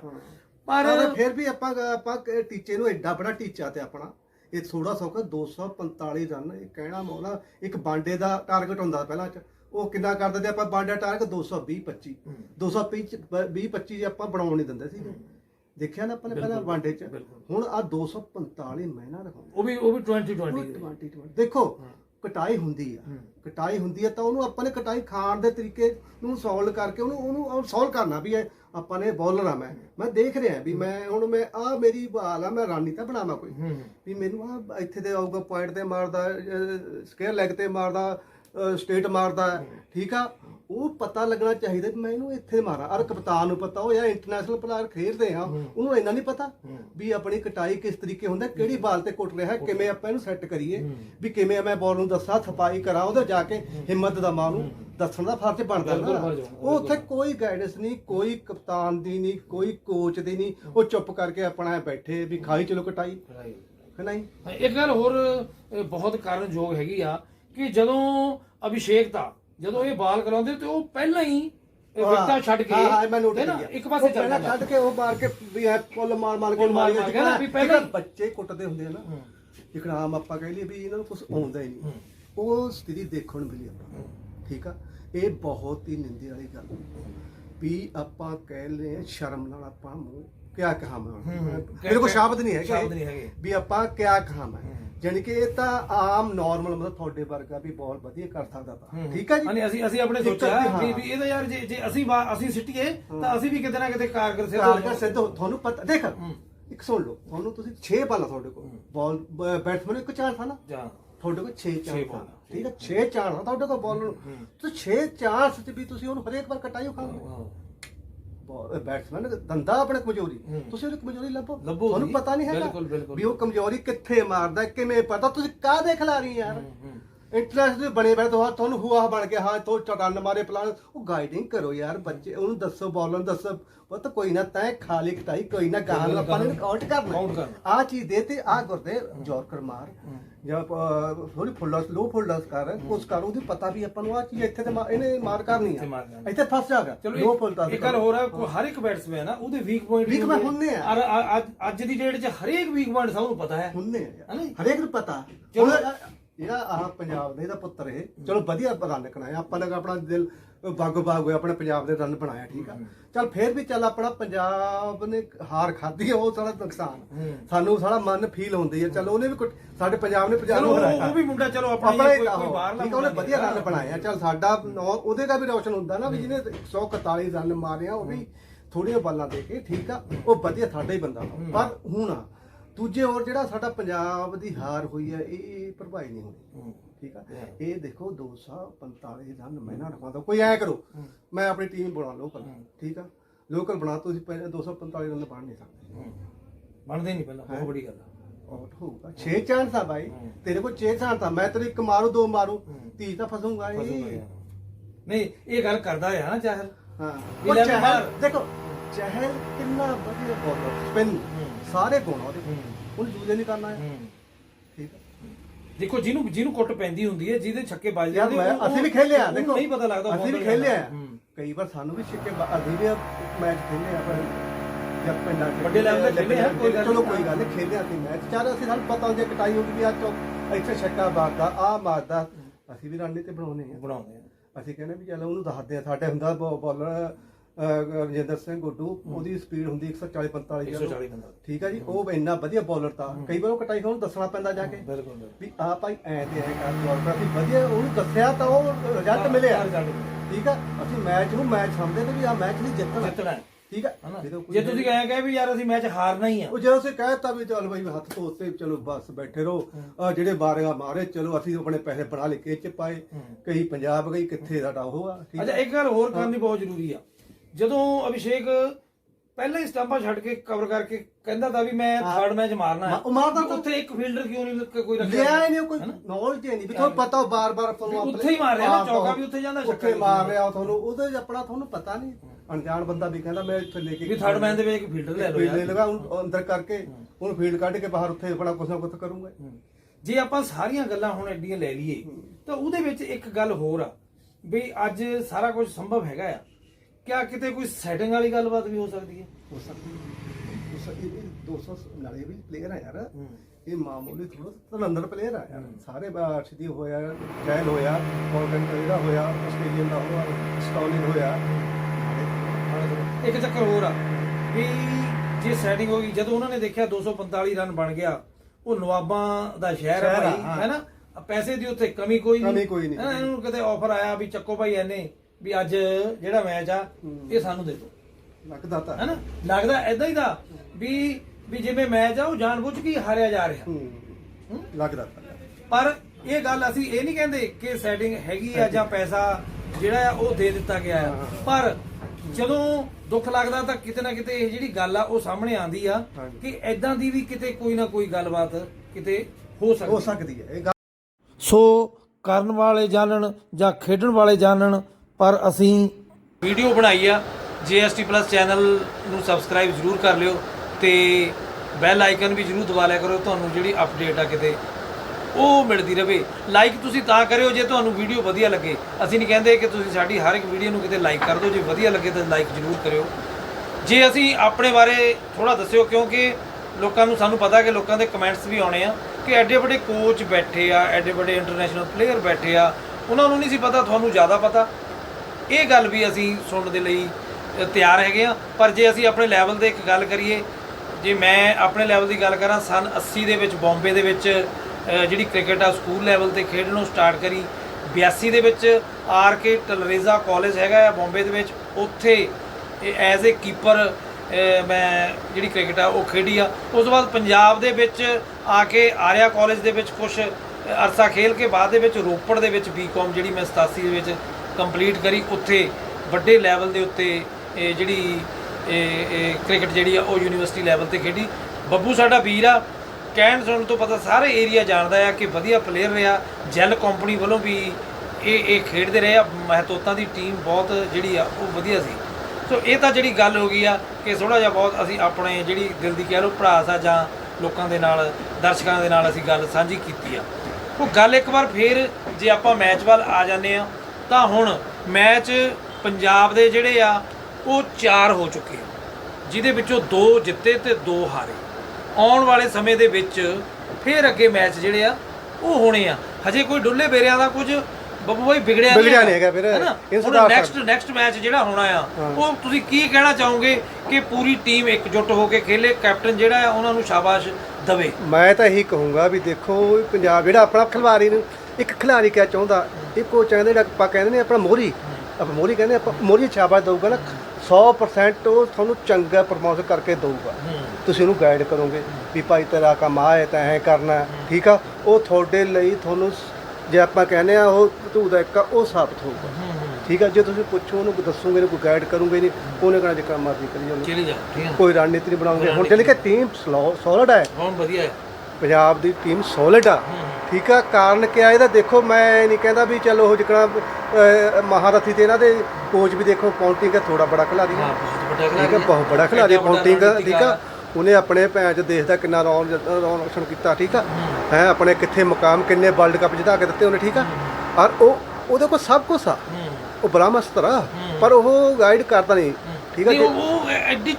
ਪਰ ਪਰ ਫਿਰ ਵੀ ਆਪਾਂ ਆਪਾਂ ਕ- ਟੀਚੇ ਨੂੰ ਐਡਾ ਬੜਾ ਟੀਚਾ ਤੇ ਆਪਣਾ। ਇਹ ਥੋੜਾ ਸੌਕਾ 245 ਰਨ ਇਹ ਕਹਿਣਾ ਮੌਲਾ ਇੱਕ ਬਾਂਡੇ ਦਾ ਟਾਰਗੇਟ ਹੁੰਦਾ ਪਹਿਲਾਂ ਚ। ਉਹ ਕਿੰਨਾ ਕਰਦੇ ਤੇ ਆਪਾਂ ਬਾਂਡਾ ਟਾਰਗੇਟ 220 25 220 20 25 ਜੇ ਆਪਾਂ ਬਣਾਉਣ ਨਹੀਂ ਦਿੰਦੇ ਸੀ ਦੇਖਿਆ ਨਾ ਆਪਾਂ ਨੇ ਪਹਿਲਾਂ ਬਾਂਡੇ ਚ। ਹੁਣ ਆ 245 ਮਹੀਨਾ ਰਖਾਉਂਦੇ ਉਹ ਵੀ ਉਹ ਵੀ 2020 ਦੇ। 20 ਦੇਖੋ ਕਟਾਈ ਹੁੰਦੀ ਆ। ਕਟਾਈ ਹੁੰਦੀ ਆ ਤਾਂ ਉਹਨੂੰ ਆਪਾਂ ਨੇ ਕਟਾਈ ਖਾਣ ਦੇ ਤਰੀਕੇ ਨੂੰ ਸੋਲਵ ਕਰਕੇ ਉਹਨੂੰ ਉਹਨੂੰ ਸੋਲਵ ਕਰਨਾ ਵੀ ਇਹ ਆਪਾਂ ਨੇ ਬੋਲਰ ਆ ਮੈਂ। ਮੈਂ ਦੇਖ ਰਿਹਾ ਵੀ ਮੈਂ ਹੁਣ ਮੈਂ ਆ ਮੇਰੀ ਬਾਲ ਆ ਮੈਂ ਰਾਨੀ ਤਾਂ ਬਣਾਵਾਂ ਕੋਈ। ਹੂੰ। ਵੀ ਮੈਨੂੰ ਆ ਇੱਥੇ ਤੇ ਆਊਗਾ ਪੁਆਇੰਟ ਤੇ ਮਾਰਦਾ ਸਕੇਅਰ ਲੈਗ ਤੇ ਮਾਰਦਾ ਸਟੇਟ ਮਾਰਦਾ ਠੀਕ ਆ? ਉਹ ਪਤਾ ਲੱਗਣਾ ਚਾਹੀਦਾ ਵੀ ਮੈਂ ਇਹਨੂੰ ਇੱਥੇ ਮਾਰਾਂ। ਅਰ ਕਪਤਾਨ ਨੂੰ ਪਤਾ ਉਹ ਯਾਰ ਇੰਟਰਨੈਸ਼ਨਲ ਪਲੇਅਰ ਖੇਡਦੇ ਆ ਉਹਨੂੰ ਇੰਨਾ ਨਹੀਂ ਪਤਾ ਵੀ ਆਪਣੀ ਕਟਾਈ ਕਿਸ ਤਰੀਕੇ ਹੁੰਦਾ ਕਿਹੜੀ ਬਾਲ ਤੇ ਕੁੱਟ ਰਿਹਾ ਕਿਵੇਂ ਆਪਾਂ ਇਹਨੂੰ ਸੈੱਟ ਕਰੀਏ ਵੀ ਕਿਵੇਂ ਮੈਂ ਬਾਲ ਨੂੰ ਦੱਸਾਂ ਸਫ਼ਾਈ ਕਰਾਂ ਉਹਦੇ ਜਾ ਕੇ ਹਿੰਮਤ ਦਾ ਮਾਂ ਨੂੰ ਦੱਸਣ ਦਾ ਫਰਜ਼ ਬਣਦਾ ਬਿਲਕੁਲ ਨਾ ਫਰਜ਼ ਉਹ ਉੱਥੇ ਕੋਈ ਗਾਈਡੈਂਸ ਨਹੀਂ ਕੋਈ ਕਪਤਾਨ ਦੀ ਨਹੀਂ ਕੋਈ ਕੋਚ ਦੀ ਨਹੀਂ। ਉਹ ਚੁੱਪ ਕਰਕੇ ਆਪਣਾ ਬੈਠੇ ਵੀ ਖਾਈ ਚਲੋ ਕਟਾਈ ਕਿ ਨਹੀਂ? ਇੱਕ ਗੱਲ ਹੋਰ ਅਹ, ਬਹੁਤ ਕਾਰਨਯੋਗ ਹੈਗੀ ਆ ਕਿ ਜਦੋਂ ਅਭਿਸ਼ੇਕ ਦਾ ਜਦੋਂ ਇਹ ਬਾਲ ਕਰਾਉਂਦੇ ਤੇ ਉਹ ਪਹਿਲਾਂ ਹੀ ਇਹ ਵਿਕਟਾਂ ਛੱਡ ਕੇ ਹਾਂ ਹਾਂ ਮੈਂ ਨੋਟ ਹੈ ਨਾ, ਕੀਤਾ। ਇੱਕ ਪਾਸੇ ਚੱਲ ਪਹਿਲਾਂ ਜਾਂਦਾ ਛੱਡ ਕੇ ਉਹ ਮਾਰ ਕੇ ਵੀ ਐ ਪੁੱਲ ਮਾਰ ਮਾਰ ਕੇ ਪੁੱਲ ਮਾਰ ਕੇ ਨਾ, ਵੀ ਪਹਿਲਾਂ ਬੱਚੇ ਕੁੱਟਦੇ ਹੁੰਦੇ ਆ ਨਾ। ਜਿਹੜਾ ਆਮ ਆਪਾਂ ਕਹਿ ਲਈਏ ਵੀ ਇਹਨਾਂ ਨੂੰ ਕੁਝ ਆਉਂਦਾ ਹੀ ਨਹੀਂ। ਉਹ ਸਥਿਤੀ ਦੇਖਣ ਨੂੰ ਮਿਲੀ ਆਪਾਂ ਠੀਕ ਆ? ਇਹ ਬਹੁਤ ਹੀ ਨਿੰਦੇ ਵਾਲੀ ਗੱਲ। ਵੀ ਆਪਾਂ ਕਹਿ ਲਏ ਸ਼ਰਮ ਨਾਲ ਆਪਾਂ ਮੂੰਹ ਕਿਆ ਕਹਾਂ ਮੈਂ ਮੇਰੇ ਕੋਲ ਸ਼ਬਦ ਨਹੀਂ ਹੈਗੇ। ਸ਼ਬਦ ਨਹੀਂ ਹੈਗੇ। ਵੀ ਆਪਾਂ ਕਿਆ ਕਹਾਂ ਮੈਂ ਜਾਣੀ ਕਿ ਇਹ ਤਾਂ ਆਮ ਨਾਰਮਲ ਮਤਲਬ ਤੁਹਾਡੇ ਵਰਗਾ ਵੀ ਬਹੁਤ ਵਧੀਆ ਕਰ ਸਕਦਾ ਤਾਂ। ਠੀਕ ਆ ਜੀ? ਹਾਂਜੀ ਅਸੀਂ ਅਸੀਂ ਆਪਣੇ ਇੱਕ ਸੋਚਿਆ ਹਾਂ। ਵੀ ਵੀ ਇਹਦਾ ਯਾਰ ਜੇ ਜੇ ਅਸੀਂ ਅਸੀਂ ਸਿੱਟੀਏ ਤਾਂ ਅਸੀਂ ਵੀ ਕਿਤੇ ਨਾ ਕਿਤੇ ਕਾਰਗਰ ਸਿੱਧ ਕਾਰਗਰ ਸਿੱਧ ਹੋ- ਤੁਹਾਨੂੰ ਪਤਾ ਦੇਖ ਇੱਕ ਸੁਣ ਲਓ। ਤੁਹਾਨੂੰ ਤੁਸੀਂ 6 ਬਾਲਾਂ ਤੁਹਾਡੇ ਕੋਲ। ਬਾਲ ਬੈਟਸਮੈਨ ਇੱਕ ਚਾਰ ਥਾ ਨਾ ਜਾਂ। ਤੁਹਾਡੇ ਕੋਲ 6 ਛੇ ਚਾਰ ਬਾਲਾਂ। ਥਾ ਠੀਕ ਹੈ? 6 ਚਾਰ ਥਾ ਤੁਹਾਡੇ ਕੋਲ ਬਾਲ ਨੂੰ। ਤੁਸੀਂ 6 ਚਾਰ ਚ ਵੀ ਤੁਸੀਂ ਉਹਨੂੰ ਹਰੇਕ ਵਾਰ ਕਟਾਈਓ ਖਾਓਗੇ ਬੈਟਸਮੈਨ ਦੰਦਾ ਆਪਣੇ ਕਮਜ਼ੋਰੀ। ਤੁਸੀਂ ਉਹਦੀ ਕਮਜ਼ੋਰੀ ਲੱਭੋ। ਲੱਭੋ ਤੁਹਾਨੂੰ। ਪਤਾ ਨਹੀਂ ਹੈਗਾ। ਵੀ ਉਹ ਕਮਜ਼ੋਰੀ ਕਿੱਥੇ ਮਾਰਦਾ ਕਿਵੇਂ ਪਤਾ ਤੁਸੀਂ ਕਾਹਦੇ ਖਿਲਾੜੀ ਯਾਰ? ਇੰਟਰਨੈਸ਼ਨਲ ਦੇ ਬਣੇ ਬੈਠੇ ਤੋਂ ਤੁਹਾਨੂੰ ਹੁਆ ਬਣ ਕੇ ਹਾਂ ਤੋਂ ਚਟਨ ਮਾਰੇ ਪਲਾਨ ਉਹ ਗਾਈਡਿੰਗ ਕਰੋ ਯਾਰ ਬੱਚੇ ਉਹਨੂੰ ਦੱਸੋ ਬੋਲਰ ਨੂੰ ਦੱਸੋ। ਉਹ ਤਾਂ ਕੋਈ ਨਾ ਤੈਂ ਖਾਲੀ ਕਟਾਈ ਕੋਈ ਨਾ ਨੂੰ ਆਪਾਂ ਨੇ ਕਾਊਂਟ ਕਰਨਾ। ਆ ਚੀਜ਼ ਦੇ ਤੇ ਆ ਗੁਰਦੇ ਜੋਰਕਰ ਮਾਰ। ਜਾਂ ਥੋੜੀ ਫੁੱਲਸ ਲੋ ਫੁੱਲਸ ਕਰ ਕੁਛ ਕਰ ਉਹਦੀ ਪਤਾ ਵੀ ਆਪਾਂ ਨੂੰ ਆ ਚੀਜ਼ ਇੱਥੇ ਤੇ ਇਹਨੇ ਮਾਰ ਕਰਨੀ ਆ। ਇੱਥੇ ਫਸ ਜਾਗਾ ਲੋ ਫੁੱਲਸ ਇੱਕ ਗੱਲ ਹੋਰ ਆ ਹਰ ਇੱਕ ਬੈਟਸਮੈਨ ਆ ਉਹਦੇ ਵੀਕ ਪੁਆਇੰਟ Weak point ਹੁੰਦੇ ਆ। ਅੱਜ ਦੀ ਡੇਟ 'ਚ ਹਰੇਕ ਵੀਕ ਪੁਆਇੰਟ ਸਭ ਨੂੰ ਪਤਾ ਹੈ। ਹੁੰਨੇ ਆ? ਹਰੇਕ ਨੂੰ ਪਤਾ। ਚਲੋ। ਹੁਣ ਜਿਹੜਾ ਆਹ ਪੰਜਾਬ ਦਾ ਇਹਦਾ ਪੁੱਤਰ ਇਹ। ਚਲੋ ਵਧੀਆ ਰਨ ਕਰਾਇਆ। ਆਪਾਂ ਨੇ ਆਪਣਾ ਦਿਲ ਬਾਗੋ ਬਾਗ ਹੋਇਆ ਆਪਣੇ ਪੰਜਾਬ ਦੇ ਰਨ ਬਣਾਇਆ ਠੀਕ ਆ। ਚੱਲ ਫੇਰ ਵੀ ਚੱਲ ਆਪਣਾ ਪੰਜਾਬ ਨੇ ਹਾਰ ਖਾਧੀ ਉਹ ਸਾਡਾ ਨੁਕਸਾਨ। ਸਾਨੂੰ ਸਾਡਾ ਮਨ ਫੀਲ ਹੁੰਦੀ ਹੈ ਚਲ ਉਹਨੇ ਵੀ ਸਾਡੇ ਪੰਜਾਬ ਨੇ ਪੰਜਾਬ ਨੂੰ ਉਹ ਹਰਾਇਆ। ਉਹ ਵੀ ਮੁੰਡਾ ਚਲੋ ਆਪਣਾ ਕੋਈ ਇੱਕ ਕੋਈ ਬਾਹਰ ਠੀਕ ਉਹਨੇ ਵਧੀਆ ਰਨ ਬਣਾਇਆ। ਚਲ ਸਾਡਾ ਉਹਦੇ ਦਾ ਵੀ ਰੌਸ਼ਨ ਹੁੰਦਾ ਨਾ ਵੀ ਜਿਹਨੇ 141 ਰਨ ਮਾਰਿਆ ਉਹ ਵੀ ਥੋੜੀਆਂ ਬਾਲਾਂ ਦੇ ਕੇ ਠੀਕ ਆ। ਉਹ ਵਧੀਆ ਸਾਡਾ ਹੀ ਬੰਦਾ। ਪਰ ਹੁਣ ਆ, ਦੂਜੇ ਹੋਰ ਜਿਹੜਾ ਸਾਡਾ ਪੰਜਾਬ ਦੀ ਹਾਰ ਹੋਈ ਹੈ ਇਹ ਇਹ ਭਰਪਾਈ ਨਹੀਂ ਹੋਣੀ। ਠੀਕ ਆ? ਇਹ ਦੇਖੋ 245 ਰਨ ਮਹੀਨਾ ਰਖਾਉਂਦਾ ਕੋਈ ਐ ਕਰੋ ਮੈਂ ਆਪਣੀ ਟੀਮ ਬਣਾ ਲਓ ਪਰ ਠੀਕ ਆ? ਲੋਕਲ ਬਣਾ ਤੁਸੀਂ ਪਹਿਲੇ 245 ਰਨ ਬਣ ਨਹੀਂ ਸਕਦੇ। ਬਣਦੇ ਨਹੀਂ ਪਹਿਲਾਂ ਬਹੁਤ ਬੜੀ ਗੱਲ ਆ। ਆਊਟ ਹੋਊਗਾ। 6 ਚਾਂਸ ਆ ਭਾਈ ਤੇਰੇ ਕੋਲ 6 ਚਾਂਸ ਆ। ਮੈਂ ਤੇਰੇ ਇੱਕ ਮਾਰੂ ਦੋ ਮਾਰੂ। ਤੀ ਤਾਂ ਫਸੂੰਗਾ ਫਸੂਗਾ ਹੀ ਯਾਰ। ਨਹੀਂ ਇਹ ਗੱਲ ਕਰਦਾ ਹੈ ਨਾ ਚਾਹਲ। ਹਾਂ। ਉਹ ਚਹਿਲ। ਦੇਖੋ ਚਹਿਲ ਕਿੰਨਾ ਵਧੀਆ ਬੋਲਰ ਸਪਿਨ ਸਾਰੇ ਗੁਣ ਆ ਉਹਦੇ ਉਹਨੂੰ ਯੂਜ਼ ਨਹੀਂ ਕਰਨਾ ਹੈ। ਠੀਕ ਆ। ਦੇਖੋ ਜਿਹਨੂੰ ਜਿਹਨੂੰ ਕੁੱਟ ਪੈਂਦੀ ਹੁੰਦੀ ਹੈ ਜਿਹਦੇ ਛੱਕੇ ਵੱਜ ਯਾਰ ਜਾਂਦੇ ਮੈਂ ਉਹ- ਅਸੀਂ ਵੀ ਖੇਲਿਆ ਉਹਨੂੰ ਦੇਖੋ। ਨਹੀਂ ਪਤਾ ਲੱਗਦਾ ਅਸੀਂ ਵੀ bowler ਖੇਲਿਆ। ਹੂੰ। ਕਈ ਵਾਰ ਸਾਨੂੰ ਵੀ ਛਿੱਕੇ ਬ- ਅਸੀਂ ਵੀ ਮੈਚ ਖੇਲੇ ਆ ਪਰ ਜਦ ਪਿੰਡਾਂ ਚ ਵੱਡੇ level ਤੇ ਖੇਲੇ ਆ, ਕੋਈ ਗੱਲ ਚਲੋ ਨਹੀਂ। ਕੋਈ ਗੱਲ ਨਹੀਂ ਖੇਲਿਆ ਸੀ ਮੈਚ। ਚਾਰ ਅਸੀਂ ਸਾਨੂੰ ਪਤਾ ਹੁੰਦਾ ਕਟਾਈ ਹੋ ਗਈ ਵੀ ਆ ਚੋ ਇੱਥੇ ਛੱਕਾ ਮਾਰਦਾ ਆ ਮਾਰਦਾ। ਅਸੀਂ ਵੀ ਰਣਨੀਤੀ ਬਣਾਉਨੇ ਆ ਬਣਾਉਂਦੇ ਆ ਅਸੀਂ ਕਹਿੰਦੇ ਵੀ ਚਲੋ ਉਹਨੂੰ ਦੱਸਦੇ ਆ ਸਾਡੇ ਹੁੰਦਾ ਬੋਲਰ ਰਜਿੰਦਰ ਸਿੰਘ ਗੁੱਡੂ ਉਹਦੀ ਸਪੀਡ ਹੁੰਦੀ 140 45 140 ਬੰਦਾ ਠੀਕ ਆ ਜੀ ਉਹ ਇੰਨਾ ਵਧੀਆ ਬੋਲਰ ਤਾਂ ਕਈ ਵਾਰ ਉਹ ਕਟਾਈ ਉਹਨੂੰ ਦੱਸਣਾ ਪੈਂਦਾ ਜਾ ਕੇ। ਬਿਲਕੁਲ ਵੀ ਆ ਭਾਈ ਐ ਤੇ ਐ ਕਰ ਬੋਲਰ ਅਸੀਂ ਵਧੀਆ ਉਹਨੂੰ ਦੱਸਿਆ ਤਾਂ ਉਹ ਰਿਜ਼ਲਟ ਮਿਲਿਆ। ਠੀਕ ਆ ਅਸੀਂ ਮੈਚ ਨੂੰ ਮੈਚ ਸਮਝਦੇ ਤੇ ਵੀ ਆ ਮੈਚ ਨਹੀਂ ਜਿੱਤਣਾ। ਜਿੱਤਣਾ ਹੈ, ਠੀਕ ਕੋਈ- ਜੇ ਤੁਸੀਂ ਐਂ ਕਹੇ ਵੀ ਯਾਰ ਅਸੀਂ ਮੈਚ ਹਾਰਨਾ ਹੀ ਆ। ਉਹ ਜਦੋਂ ਅਸੀਂ ਕਹਿਤਾ ਵੀ ਚੱਲ ਬਈ ਹੱਥ ਧੋਤੇ ਚਲੋ ਬਸ ਬੈਠੇ ਰਹੋ। ਆ ਜਿਹੜੇ ਬਾਰਿਆ ਮਾਰੇ ਚਲੋ ਅਸੀਂ ਆਪਣੇ ਪੈਸੇ ਬਣਾ ਲਏ ਚ ਪਾਏ। ਕਈ ਪੰਜਾਬ ਗਈ ਕਿੱਥੇ ਸਾਡਾ ਉਹ ਆ ਅੱਛਾ ਇੱਕ ਗੱਲ ਹੋਰ ਕਰਨੀ ਬਹੁਤ ਜ਼ਰੂਰੀ ਆ। ਜਦੋਂ ਅਭਿਸ਼ੇਕ ਪਹਿਲਾਂ ਹੀ ਸਟੰਪਾਂ ਛੱਡ ਕੇ ਕਵਰ ਕਰਕੇ ਕਹਿੰਦਾ ਤਾਂ ਵੀ ਮੈਂ ਥਰਡ ਮੈਚ ਮਾਰਨਾ ਹੈ। ਉਹ ਮਾਰਦਾ ਤਾਂ- ਉੱਥੇ ਇੱਕ ਫੀਲਡਰ ਕਿਉਂ ਨਹੀਂ ਕੋਈ ਰੱਖਿਆ? ਲਿਆ ਨਹੀਂ ਕੋਈ ਨੌਲੇਜ ਨਹੀਂ। ਵੀ ਤੁਹਾਨੂੰ ਪਤਾ ਉਹ ਬਾਰ-ਬਾਰ ਤੁਹਾਨੂੰ ਵੀ ਆਪਣੇ- ਉੱਥੇ ਹੀ ਮਾਰ ਰਿਹਾ ਨਾ, ਚੌਕਾ ਵੀ ਉੱਥੇ ਜਾਂਦਾ, ਛੱਕਾ ਉੱਥੇ ਵੀ ਮਾਰ ਰਿਹਾ ਤੁਹਾਨੂੰ। ਉਹਦੇ 'ਚ ਆਪਣਾ ਤੁਹਾਨੂੰ ਪਤਾ ਨਹੀਂ। ਅਣਜਾਣ ਬੰਦਾ ਵੀ ਕਹਿੰਦਾ ਮੈਂ ਇੱਥੇ ਲੈ ਕੇ ਵੀ ਥਰਡ ਮੈਨ ਦੇ ਵਿੱਚ ਇੱਕ ਫੀਲਡਰ ਲੈ ਲਓ ਲੈ ਯਾਰ। ਲਗਾ ਉਹਨੂੰ ਅੰਦਰ ਕਰਕੇ ਉਹਨੂੰ ਫੀਲਡ ਕੱਢ ਕੇ ਬਾਹਰ ਉੱਥੇ ਆਪਣਾ ਕੁਛ ਨਾ ਕੁਛ ਕਰੂੰਗਾ। ਜੇ ਆਪਾਂ ਸਾਰੀਆਂ ਗੱਲਾਂ ਹੁਣ ਐਡੀਆਂ ਲੈ ਲਈਏ ਤਾਂ ਉਹਦੇ ਵਿੱਚ ਇੱਕ ਗੱਲ ਹੋਰ ਆ ਵੀ ਅੱਜ ਸਾਰਾ ਕੁਝ ਸੰਭਵ ਹੈਗਾ ਆ। ਕਿਆ ਕਿਤੇ ਕੋਈ ਸੈਟਿੰਗ ਵਾਲੀ ਗੱਲਬਾਤ ਵੀ ਹੋ ਸਕਦੀ ਹੈ? ਹੋ ਸਕਦੀ ਹੈ। ਇਹ 200 ਨਾਲੇ ਵੀ ਪਲੇਅਰ ਆ ਯਾਰ। ਇਹ ਮਾਮੂਲੀ ਥੋੜਾ ਤਲੰਦਰ ਪਲੇਅਰ ਆ ਯਾਰ। ਸਾਰੇ ਅਰਸ਼ਦੀਪ ਹੋਇਆ ਜੈਲ ਹੋਇਆ ਮੋਰਗਨ ਜਿਹੜਾ ਹੋਇਆ ਆਸਟ੍ਰੇਲੀਅਨ ਦਾ ਹੋਇਆ ਸਟਾਲਿਨ ਹੋਇਆ ਇੱਕ ਚੱਕਰ ਹੋਰ ਆ ਵੀ ਜੇ ਸੈਟਿੰਗ ਹੋ ਗਈ ਜਦੋਂ ਉਹਨਾਂ ਨੇ ਦੇਖਿਆ 245 ਰਨ ਬਣ ਗਿਆ ਉਹ ਨਵਾਬਾਂ ਦਾ ਸ਼ਹਿਰ ਹੈ ਸ਼ਹਿਰ ਆ, ਭਾਈ ਹਾਂ। ਹੈਨਾ ਪੈਸੇ ਦੀ ਉੱਥੇ ਕਮੀ ਕੋਈ ਨਹੀਂ। ਕਮੀ ਕੋਈ ਨਹੀਂ। ਹੈਨਾ, ਇਹਨੂੰ ਕਿਤੇ ਆਫਰ ਆਇਆ ਵੀ ਚੱਕੋ ਭਾਈ ਐਨੇ ਵੀ ਅੱਜ ਜਿਹੜਾ ਮੈਚ ਆ ਇਹ ਸਾਨੂੰ ਦੇ ਦਿਓ। ਲੱਗਦਾ ਤਾਂ ਹੈਨਾ? ਲੱਗਦਾ ਐਦਾਂ ਹੀ ਦਾ ਵੀ ਵੀ ਜਿਵੇਂ ਮੈਚ ਆ ਉਹ ਜਾਣਬੁੱਝ ਕੇ ਹੀ ਹਾਰਿਆ ਜਾ ਰਿਹਾ। ਹੂੰ। ਲੱਗਦਾ ਤਾਂ ਪਰ ਇਹ ਗੱਲ ਅਸੀਂ ਇਹ ਨਹੀਂ ਕਹਿੰਦੇ ਕਿ ਸੈਟਿੰਗ ਹੈਗੀ ਆ ਜਾਂ ਪੈਸਾ ਜਿਹੜਾ ਆ ਉਹ ਦੇ ਦਿੱਤਾ ਗਿਆ ਆ। ਪਰ ਜਦੋਂ ਦੁੱਖ ਲੱਗਦਾ ਤਾਂ ਕਿਤੇ ਨਾ ਕਿਤੇ ਇਹ ਜਿਹੜੀ ਗੱਲ ਆ ਉਹ ਸਾਹਮਣੇ ਆਂਦੀ ਆ। ਕਿ ਐਦਾਂ ਦੀ ਵੀ ਕਿਤੇ ਕੋਈ ਨਾ ਕੋਈ ਗੱਲਬਾਤ ਕਿਤੇ ਹੋ ਸਕਦੀ ਹੋ ਸਕਦੀ ਹੈ ਇਹ ਗੱਲ ਸੋ ਕਰਨ ਵਾਲੇ ਜਾਣਨ ਜਾਂ ਖੇਡਣ ਵਾਲੇ ਜਾਣਨ ਪਰ ਅਸੀਂ ਵੀਡੀਓ ਬਣਾਈ ਆ GST ਪਲੱਸ ਚੈਨਲ ਨੂੰ ਸਬਸਕ੍ਰਾਈਬ ਜ਼ਰੂਰ ਕਰ ਲਿਓ ਤੇ ਬੈਲ ਆਈਕਨ ਵੀ ਜ਼ਰੂਰ ਦਬਾ ਲਿਆ ਕਰੋ, ਤੁਹਾਨੂੰ ਜਿਹੜੀ ਅਪਡੇਟ ਆ ਕਿਤੇ ਉਹ ਮਿਲਦੀ ਰਵੇ। ਲਾਈਕ ਤੁਸੀਂ ਤਾਂ ਕਰਿਓ ਜੇ ਤੁਹਾਨੂੰ ਵੀਡੀਓ ਵਧੀਆ ਲੱਗੇ। ਅਸੀਂ ਨਹੀਂ ਕਹਿੰਦੇ ਕਿ ਤੁਸੀਂ ਸਾਡੀ ਹਰ ਇੱਕ ਵੀਡੀਓ ਨੂੰ ਕਿਤੇ ਲਾਈਕ ਕਰ ਦਿਓ, ਜੇ ਵਧੀਆ ਲੱਗੇ ਤਾਂ ਲਾਈਕ ਜ਼ਰੂਰ ਕਰਿਓ। ਜੇ ਅਸੀਂ ਆਪਣੇ ਬਾਰੇ ਥੋੜਾ ਦੱਸਿਓ, ਕਿਉਂਕਿ ਲੋਕਾਂ ਨੂੰ ਸਾਨੂੰ ਪਤਾ ਕਿ ਲੋਕਾਂ ਦੇ ਕਮੈਂਟਸ ਵੀ ਆਉਣੇ ਆ ਕਿ ਐਡੇ ਵੱਡੇ ਕੋਚ ਬੈਠੇ ਆ, ਐਡੇ ਵੱਡੇ ਇੰਟਰਨੈਸ਼ਨਲ ਪਲੇਅਰ ਬੈਠੇ ਆ। ਉਹਨਾਂ ਨੂੰ ਨਹੀਂ ਸੀ ਪਤਾ, ਤੁਹਾਨੂੰ ਜ਼ਿਆਦਾ ਪਤਾ। ਇਹ ਗੱਲ ਵੀ ਅਸੀਂ ਸੁਣਨ ਦੇ ਲਈ ਤਿਆਰ ਹੈਗੇ ਆ ਪਰ ਜੇ ਅਸੀਂ ਆਪਣੇ ਲੈਵਲ ਦੇ ਇੱਕ ਗੱਲ ਕਰੀਏ, ਜੇ ਮੈਂ ਆਪਣੇ ਲੈਵਲ ਦੀ ਗੱਲ ਕਰਾਂ, ਸਨ 80 ਦੇ ਵਿੱਚ, ਬੰਬੇ ਦੇ ਵਿੱਚ ਜਿਹੜੀ ਕ੍ਰਿਕਟ ਆ, ਸਕੂਲ ਲੈਵਲ ਤੇ ਖੇਡਣੋਂ ਸਟਾਰਟ ਕਰੀ। 82 ਦੇ ਵਿੱਚ ਆਰ ਕੇ ਟਲਰੇਜ਼ਾ ਕਾਲਜ ਹੈਗਾ ਆ, ਬੰਬੇ ਦੇ ਵਿੱਚ। ਉੱਥੇ ਐਜ਼ ਅ ਕੀਪਰ ਮੈਂ ਜਿਹੜੀ ਕ੍ਰਿਕਟ ਆ, ਉਹ ਖੇਡੀ ਆ। ਉਸ ਤੋਂ ਬਾਅਦ ਪੰਜਾਬ ਦੇ ਵਿੱਚ ਆ ਕੇ ਆਰਿਆ ਕਾਲਜ ਦੇ ਵਿੱਚ ਕੁਝ ਅਰਸਾ ਖੇਲ ਕੇ ਬਾਅਦ ਦੇ ਵਿੱਚ ਰੋਪੜ ਦੇ ਵਿੱਚ ਬੀਕਾਮ ਜਿਹੜੀ ਮੈਂ 87 ਦੇ ਵਿੱਚ ਕੰਪਲੀਟ ਕਰੀ ਉੱਥੇ, ਵੱਡੇ ਲੈਵਲ ਦੇ ਉੱਤੇ ਇਹ ਜਿਹੜੀ ਇਹ ਕ੍ਰਿਕਟ ਜਿਹੜੀ ਆ ਉਹ ਯੂਨੀਵਰਸਿਟੀ ਲੈਵਲ ਤੇ ਖੇਡੀ। ਬੱਬੂ ਸਾਡਾ ਵੀਰ ਆ, ਕਹਿਣ ਸੁਣਨ ਤੋਂ ਪਤਾ ਸਾਰੇ ਏਰੀਆ ਜਾਣਦਾ ਆ ਕਿ ਵਧੀਆ ਪਲੇਅਰ ਰਿਹਾ। ਜੈਲ ਕੰਪਨੀ ਵੱਲੋਂ ਵੀ ਇਹ ਇਹ ਖੇਡਦੇ ਰਹੇ ਆ। ਮਹਤੋਤਾਂ ਦੀ ਟੀਮ ਬਹੁਤ ਜਿਹੜੀ ਆ ਉਹ ਵਧੀਆ ਸੀ। ਸੋ ਇਹ ਤਾਂ ਜਿਹੜੀ ਗੱਲ ਹੋ ਗਈ ਆ ਕਿ ਥੋੜਾ ਜਿਹਾ ਬਹੁਤ ਅਸੀਂ ਆਪਣੇ ਜਿਹੜੀ ਦਿਲ ਦੀ ਕਹਿ ਲਓ ਭੜਾਸ ਆ ਜਾਂ ਲੋਕਾਂ ਦੇ ਨਾਲ, ਦਰਸ਼ਕਾਂ ਦੇ ਨਾਲ ਅਸੀਂ ਗੱਲ ਸਾਂਝੀ ਕੀਤੀ ਆ। ਉਹ ਗੱਲ ਇੱਕ ਵਾਰ ਫੇਰ ਜੇ ਆਪਾਂ ਮੈਚ ਵੱਲ ਆ ਜਾਂਦੇ ਆ ਤਾਂ ਹੁਣ ਮੈਚ ਪੰਜਾਬ ਦੇ ਜਿਹੜੇ ਆ ਉਹ ਚਾਰ ਹੋ ਚੁੱਕੇ ਆ। ਜਿਹਦੇ ਵਿੱਚੋਂ ਦੋ ਜਿੱਤੇ ਤੇ ਦੋ ਹਾਰੇ। ਆਉਣ ਵਾਲੇ ਸਮੇਂ ਦੇ ਵਿੱਚ ਫੇਰ ਅੱਗੇ ਮੈਚ ਜਿਹੜੇ ਆ ਉਹ ਹੋਣੇ ਆ। ਹਜੇ ਕੋਈ ਡੁੱਲੇ ਬੇਰਿਆਂ ਦਾ ਕੁਝ ਬੱਬੂ ਭਾਈ ਵਿਗੜਿਆ ਵਿਗੜਿਆ ਨਹੀਂ ਹੈਗਾ ਇਹ ਹੁਣ ਨੈਕਸਟ ਨੈਕਸਟ ਮੈਚ ਜਿਹੜਾ ਹੋਣਾ ਆ ਉਹ ਤੁਸੀਂ ਕੀ ਕਹਿਣਾ ਚਾਹੋਗੇ ਕਿ ਪੂਰੀ ਟੀਮ ਇਕਜੁੱਟ ਹੋ ਕੇ ਖੇਲੇ? ਕੈਪਟਨ ਜਿਹੜਾ ਆ ਉਹਨਾਂ ਨੂੰ ਸ਼ਾਬਾਸ਼ ਦਵੇ। ਮੈਂ ਤਾਂ ਇਹੀ ਕਹੂੰਗਾ ਵੀ ਦੇਖੋ ਪੰਜਾਬ ਜਿਹੜਾ ਆਪਣਾ ਖਿਲਾੜੀ ਨੂੰ ਇੱਕ ਖਿਲਾੜੀ ਕਿਆ ਚਾਹੁੰਦਾ ਇੱਕ ਉਹ ਚਾਹੁੰਦੇ ਜਿਹੜਾ ਆਪਾਂ ਕਹਿੰਦੇ ਨੇ ਆਪਣਾ ਮੋਰੀ ਆਪਾਂ ਮੋਰੀ ਕਹਿੰਦੇ ਆਪਾਂ ਮੋਰੀ ਸ਼ਾਬਾਸ਼ ਦਊਗਾ ਨਾ 100% ਉਹ ਤੁਹਾਨੂੰ ਚੰਗਾ ਪ੍ਰਮੋਸ਼ਨ ਕਰਕੇ ਦਊਗਾ। ਤੁਸੀਂ ਉਹਨੂੰ ਗਾਈਡ ਕਰੋਗੇ ਵੀ ਭਾਈ ਤੇਰਾ ਕੰਮ ਆ ਹੈ ਤਾਂ ਐ ਕਰਨਾ ਠੀਕ ਆ? ਉਹ ਤੁਹਾਡੇ ਲਈ ਤੁਹਾਨੂੰ ਜੇ ਆਪਾਂ ਕਹਿੰਦੇ ਆ ਉਹ ਤੂੰ ਦਾ ਇੱਕ ਆ, ਉਹ ਸਾਬਤ ਹੋਊਗਾ। ਠੀਕ ਆ? ਜੇ ਤੁਸੀਂ ਪੁੱਛੋ ਉਹਨੂੰ ਦੱਸੋਗੇ ਨਹੀਂ ਕੋਈ ਗਾਈਡ ਕਰੋਗੇ ਨਹੀਂ ਉਹਨੇ ਕਹਣਾ ਜਿੱਕਾ ਮਰਜ਼ੀ ਕਰੀ ਜਾਓ। ਚਲੇ ਜਾ ਠੀਕ ਹੈ ਕੋਈ ਰਣਨੀਤੀ ਨਹੀਂ ਬਣਾਉਂਗੇ ਹੁਣ ਜਾਣੀ ਕਿ ਟੀਮ ਸੋਲਿਡ ਹੈ ਹੁਣ ਵਧੀਆ ਹੈ। ਪੰਜਾਬ ਦੀ ਟੀਮ ਸੋਲਿਡ ਆ। ਠੀਕ ਆ ਕਾਰਨ ਕਿਆ ਇਹਦਾ ਦੇਖੋ ਮੈਂ ਨਹੀਂ ਕਹਿੰਦਾ ਵੀ ਚਲੋ ਉਹ ਜਿਕਣਾ ਮਹਾਰਥੀ ਤੇ ਇਹਨਾਂ ਦੇ ਕੋਚ ਵੀ ਦੇਖੋ ਪੌਂਟਿੰਗ ਥੋੜਾ ਬੜਾ ਖਿਲਾੜੀ ਹਾਂ ਆ ਬਹੁਤ ਵੱਡਾ ਠੀਕ ਆ ਬਹੁਤ ਬੜਾ ਖਿਲਾੜੀ ਪੌਂਟਿੰਗ ਠੀਕ ਆ। ਉਹਨੇ ਆਪਣੇ ਭੈਣ ਚ ਦੇਸ਼ ਦਾ ਕਿੰਨਾ ਰੌਣ ਰੌਣਕਸ਼ਨ ਕੀਤਾ ਠੀਕ ਆ। ਹੈ। ਆਪਣੇ ਕਿੱਥੇ ਮੁਕਾਮ ਕਿੰਨੇ ਵਰਲਡ ਕੱਪ ਜਿਤਾ ਕੇ ਦਿੱਤੇ ਉਹਨੇ ਠੀਕ ਆ। ਔਰ ਉਹ ਉਹਦੇ ਕੋਲ ਸਭ ਕੁਝ ਆ। ਉਹ ਬ੍ਰਹਮਸਤਰ ਆ ਪਰ ਉਹ ਗਾਈਡ ਕਰਦਾ ਨਹੀਂ। ਠੀਕ ਆ ਉਹ ਐਡੀ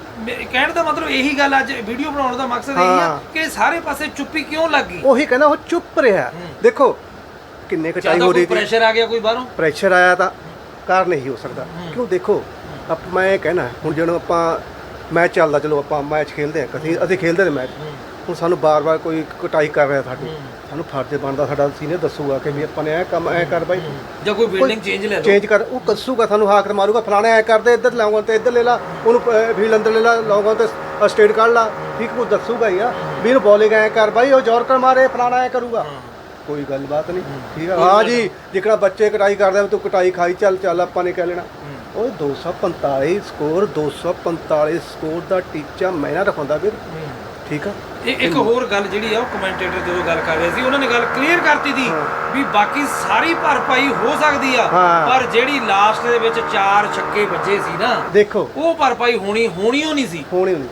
ਕਹਿਣ ਦਾ ਮਤਲਬ ਇਹੀ ਗੱਲ ਅੱਜ ਵੀਡੀਓ ਬਣਾਉਣ ਦਾ ਮਕਸਦ ਇਹੀ ਆ ਹਾਂ। ਕਿ ਸਾਰੇ ਪਾਸੇ ਚੁੱਪੀ ਕਿਉਂ ਲੱਗ ਗਈ? ਉਹੀ ਕਹਿੰਦਾ ਉਹ ਚੁੱਪ ਰਿਹਾ। ਦੇਖੋ ਕਿੰਨੇ ਕਟਾਈ ਜ਼ਿਆਦਾ ਹੋ ਕੋਈ ਰਹੀ ਸੀ ਪ੍ਰੈਸ਼ਰ ਆ ਗਿਆ ਕੋਈ ਬਾਹਰੋਂ? ਪ੍ਰੈਸ਼ਰ ਆਇਆ ਤਾਂ ਕਾਰਨ ਨਹੀਂ ਹੋ ਸਕਦਾ। ਕਿਉਂ ਦੇਖੋ ਆਪ ਮੈਂ ਇਹ ਕਹਿਣਾ ਹੁਣ ਜਦੋਂ ਆਪਾਂ ਮੈਚ ਚੱਲਦਾ ਚਲੋ ਆਪਾਂ ਮੈਚ ਖੇਲਦੇ ਆ ਕਦੀ ਅਸੀਂ ਖੇਲਦੇ ਨੇ ਮੈਚ। ਹੁਣ ਸਾਨੂੰ ਬਾਰ-ਬਾਰ ਕੋਈ ਕਟਾਈ ਕਰ ਰਿਹਾ ਸਾਡੀ। ਸਾਨੂੰ ਫਰਜ਼ ਬਣਦਾ ਸਾਡਾ ਸੀਨੀਅਰ ਦੱਸੂਗਾ ਕਿ ਵੀ ਆਪਾਂ ਨੇ ਇਹ ਕੰਮ ਐ ਕਰ ਬਾਈ। ਜਾਂ ਕੋਈ ਬਿਲਡਿੰਗ ਚੇਂਜ ਲੈ ਲਓ। ਚੇਂਜ ਕਰ ਉਹ ਕੱਸੂਗਾ ਸਾਨੂੰ ਹਾਕ ਮਾਰੂਗਾ ਫਲਾਣਾ ਐ ਕਰਦੇ ਇੱਧਰ ਲਾਉਂਗਾ ਤੇ ਇੱਧਰ ਲੈ ਲਾ ਉਹਨੂੰ ਫੀਲ ਅੰਦਰ ਲੈ ਲਾ ਲਾਉਂਗਾ ਤੇ ਸਟੇਟ ਕੱਢ ਲਾ ਠੀਕ ਉਹ ਦੱਸੂਗਾ ਹੀ ਆ। ਵੀ ਇਹਨੂੰ ਬੋਲਿੰਗ ਐ ਕਰ ਬਾਈ ਉਹ ਜੋਰਕਰ ਮਾਰੇ ਫਲਾਣਾ ਐ ਕਰੂਗਾ। ਕੋਈ ਗੱਲਬਾਤ ਨਹੀਂ ਠੀਕ ਆ? ਹਾਂ ਜੀ ਜਿਕੜਾ ਬੱਚੇ ਕਟਾਈ ਕਰਦੇ ਤੂੰ ਕਟਾਈ ਖਾਈ ਚੱਲ ਚੱਲ ਆਪਾਂ ਨੇ ਕਹਿ ਲੈਣਾ। ਉਹ 245 ਸਕੋਰ 245 ਸਕੋਰ ਦਾ ਟੀਚਾ ਮੈਂ ਨਾ ਰਖਾਉਂਦਾ ਵੀਰ। ਠੀਕ ਆ? ਇਹ ਇੱਕ ਹੋਰ ਗੱਲ ਜਿਹੜੀ ਆ ਉਹ ਕਮੈਂਟੇਟਰ ਜਦੋਂ ਗੱਲ ਕਰ ਰਹੇ ਸੀ ਉਹਨਾਂ ਨੇ ਗੱਲ ਕਲੀਅਰ ਕਰਤੀ ਦੀ ਵੀ ਬਾਕੀ ਸਾਰੀ ਭਰਪਾਈ ਹੋ ਸਕਦੀ ਆ ਹਾਂ। ਪਰ ਜਿਹੜੀ ਲਾਸਟ ਦੇ ਵਿੱਚ ਚਾਰ ਛੱਕੇ ਵੱਜੇ ਸੀ ਨਾ ਦੇਖੋ। ਉਹ ਭਰਪਾਈ ਹੋਣੀ ਹੋਣੀ ਓ ਨਹੀਂ ਸੀ। ਹੋਣੀ ਨਹੀਂ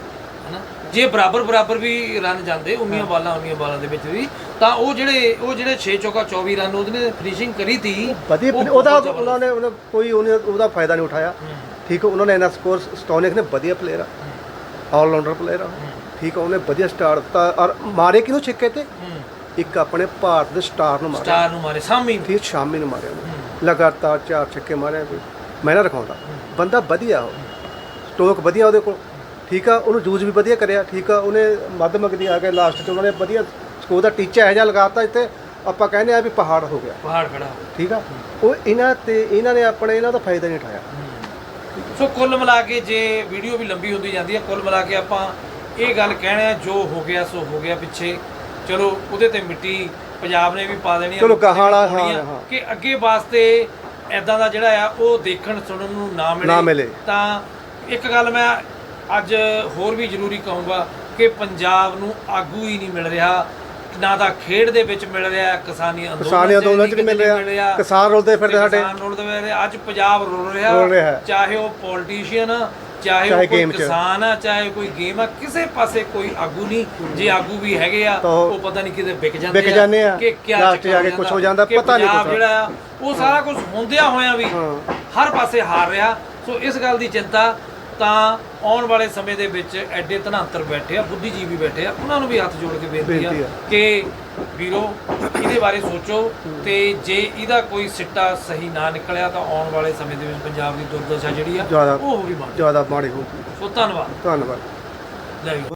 ਹਨਾ? ਜੇ ਬਰਾਬਰ ਬਰਾਬਰ ਵੀ ਰਨ ਜਾਂਦੇ 19 ਬਾਲਾਂ 19 ਬਾਲਾਂ ਦੇ ਵਿੱਚ ਵੀ ਤਾਂ ਉਹ ਜਿਹੜੇ ਉਹ ਜਿਹੜੇ 6 ਚੌਕਾ 24 ਰਨ ਉਹਨੇ ਫਿਨਿਸ਼ਿੰਗ ਕਰੀ ਤੀ ਵਧੀਆ ਉਹ ਉਹਦਾ ਬਹੁਤ ਉਹਨਾਂ ਨੇ ਉਹਨੇ ਕੋਈ ਉਹਨੇ ਉਹਦਾ ਫਾਇਦਾ ਨਹੀਂ ਉਠਾਇਆ। ਠੀਕ ਆ ਉਹਨਾਂ ਨੇ ਇਹਨਾਂ ਸਕੋਰ ਸਟੋਨਿਕ ਨੇ ਵਧੀਆ ਪਲੇਅਰ ਆ। ਆਲਰਾਊਂਡਰ ਪਲੇਅਰ ਆ। ਠੀਕ ਆ ਉਹਨੇ ਵਧੀਆ ਸਟਾਰ ਦਿੱਤਾ। ਔਰ ਮਾਰੇ ਕਿਹਨੂੰ ਛਿੱਕੇ ਤੇ? ਇੱਕ ਆਪਣੇ ਭਾਰਤ ਦੇ ਸਟਾਰ ਨੂੰ ਮਾਰਿਆ। ਸਟਾਰ ਨੂੰ ਮਾਰੇ ਸਾਮੀ। ਠੀਕ ਸ਼ਾਮੀ ਨੂੰ ਮਾਰਿਆ ਉਹਨੇ। ਲਗਾਤਾਰ ਚਾਰ ਛੱਕੇ ਮਾਰੇ ਕੋਈ ਮੈਂ ਨਾ ਰਖਾਉਂਦਾ। ਬੰਦਾ ਵਧੀਆ ਉਹ। ਸਟੋਕ ਵਧੀਆ ਉਹਦੇ ਕੋਲ। ਠੀਕ ਆ ਉਹਨੂੰ ਯੂਜ਼ ਵੀ ਵਧੀਆ ਕਰਿਆ। ਠੀਕ ਆ ਉਹਨੇ ਮੱਧ ਮਗਦੀ ਆ ਕੇ ਲਾਸਟ 'ਚ ਉਹਨਾਂ ਨੇ ਵਧੀਆ ਸਕੋਰ ਦਾ ਟੀਚਾ ਇਹੋ ਜਿਹਾ ਲਗਾਤਾ ਇੱਥੇ। ਆਪਾਂ ਕਹਿੰਦੇ ਆ ਵੀ ਪਹਾੜ ਹੋ ਗਿਆ। ਪਹਾੜ ਖੜਾ। ਠੀਕ ਆ ਉਹ ਇਹਨਾਂ ਤੇ ਇਹਨਾਂ ਨੇ ਆਪਣੇ ਇਹਨਾਂ ਦਾ ਫਾਇਦਾ ਨਹੀਂ ਉਠਾਇਆ। ਸੋ ਕੁੱਲ ਮਿਲਾ ਕੇ ਜੇ ਵੀਡੀਓ ਵੀ ਲੰਬੀ ਹੁੰਦੀ ਜਾਂਦੀ ਹੈ ਕੁੱਲ ਮਿਲਾ ਕੇ ਆਪਾਂ ਇਹ ਗੱਲ ਕਹਿਣਾ ਜੋ ਹੋ ਗਿਆ ਸੋ ਹੋ ਗਿਆ ਪਿੱਛੇ ਚਲੋ ਉਹਦੇ ਤੇ ਮਿੱਟੀ ਪੰਜਾਬ ਨੇ ਵੀ ਪਾ ਦੇਣੀ ਆ, ਚਲੋ ਪਾਉਣੀ ਆ, ਹਾਂ। ਕਿ ਅੱਗੇ ਵਾਸਤੇ ਐਦਾਂ ਦਾ ਜਿਹੜਾ ਆ ਉਹ ਦੇਖਣ ਸੁਣਨ ਨੂੰ ਨਾ ਮਿਲੇ ਨਾ ਮਿਲੇ। ਤਾਂ ਇੱਕ ਗੱਲ ਮੈਂ ਅੱਜ ਹੋਰ ਵੀ ਜ਼ਰੂਰੀ ਕਹੂੰਗਾ ਕਿ ਪੰਜਾਬ ਨੂੰ ਆਗੂ ਹੀ ਨਹੀਂ ਮਿਲ ਰਿਹਾ ਨਾ ਤਾਂ ਖੇਡ ਦੇ ਵਿੱਚ ਮਿਲ ਰਿਹਾ ਕਿਸਾਨੀ ਅੰਦੋਲਨ ਕਿਸਾਨੀ ਅੰਦੋਲਨ 'ਚ ਨਹੀਂ ਮਿਲ ਰਿਹਾ ਕਿਸਾਨ ਰੁਲਦੇ ਫਿਰਦੇ ਸਾਡੇ ਕਿਸਾਨ ਰੁਲਦੇ ਫਿਰਦੇ ਅੱਜ ਪੰਜਾਬ ਰੁਲ ਰਿਹਾ ਰੁਲ ਰਿਹਾ ਹੈ। ਚਾਹੇ ਉਹ ਪੋਲੀਟੀਸ਼ੀਅਨ ਚਾਹੇ ਕੋਈ game 'ਚ। ਕਿਸਾਨ ਆ ਚਾਹੇ ਕੋਈ ਗੇਮ ਆ ਕਿਸੇ ਪਾਸੇ ਕੋਈ ਆਗੂ ਨਹੀਂ ਜੇ ਆਗੂ ਵੀ ਹੈਗੇ ਆ ਤਾਂ ਉਹ ਉਹ ਪਤਾ ਨਹੀਂ ਕਿਤੇ ਵਿਕ ਜਾਂਦੇ ਵਿਕ ਜਾਂਦੇ ਆ। ਕਿ ਕਿਆ Last 'ਚ ਜਾ ਕੇ ਕੁਛ ਹੋ ਜਾਂਦਾ, ਕਿ ਪਤਾ ਨਹੀਂ ਪੰਜਾਬ ਕੁਛ। ਜਿਹੜਾ ਆ ਉਹ ਸਾਰਾ ਕੁਝ ਹੁੰਦਿਆਂ ਹੋਇਆਂ ਵੀ ਹਾਂ। ਹਰ ਪਾਸੇ ਹਾਰ ਰਿਹਾ ਸੋ ਇਸ ਗੱਲ ਦੀ ਚਿੰਤਾ ਤਾਂ ਆਉਣ ਵਾਲੇ ਸਮੇਂ ਦੇ ਵਿੱਚ ਐਡੇ ਧਨਾਂਤਰ ਬੈਠੇ ਆ ਬੁੱਧੀਜੀਵੀ ਬੈਠੇ ਆ ਉਹਨਾਂ ਨੂੰ ਵੀ ਹੱਥ ਜੋੜ ਕੇ ਬੇਨਤੀ ਆ। ਕਿ ਵੀਰੋ ਇਹਦੇ ਬਾਰੇ ਸੋਚੋ ਤੇ ਜੇ ਇਹਦਾ ਕੋਈ ਸਿੱਟਾ ਸਹੀ ਨਾ ਨਿਕਲਿਆ ਤਾਂ ਆਉਣ ਵਾਲੇ ਸਮੇਂ ਦੇ ਵਿੱਚ ਪੰਜਾਬ ਦੀ ਦੁਰਦਸ਼ਾ ਜਿਹੜੀ ਆ ਉਹ ਹੋਗੀ ਮਾੜੀ ਜ਼ਿਆਦਾ ਮਾੜੀ ਹੋਊਗੀ ਸੋ ਧੰਨਵਾਦ। ਧੰਨਵਾਦ। ਲੈ ਵੀ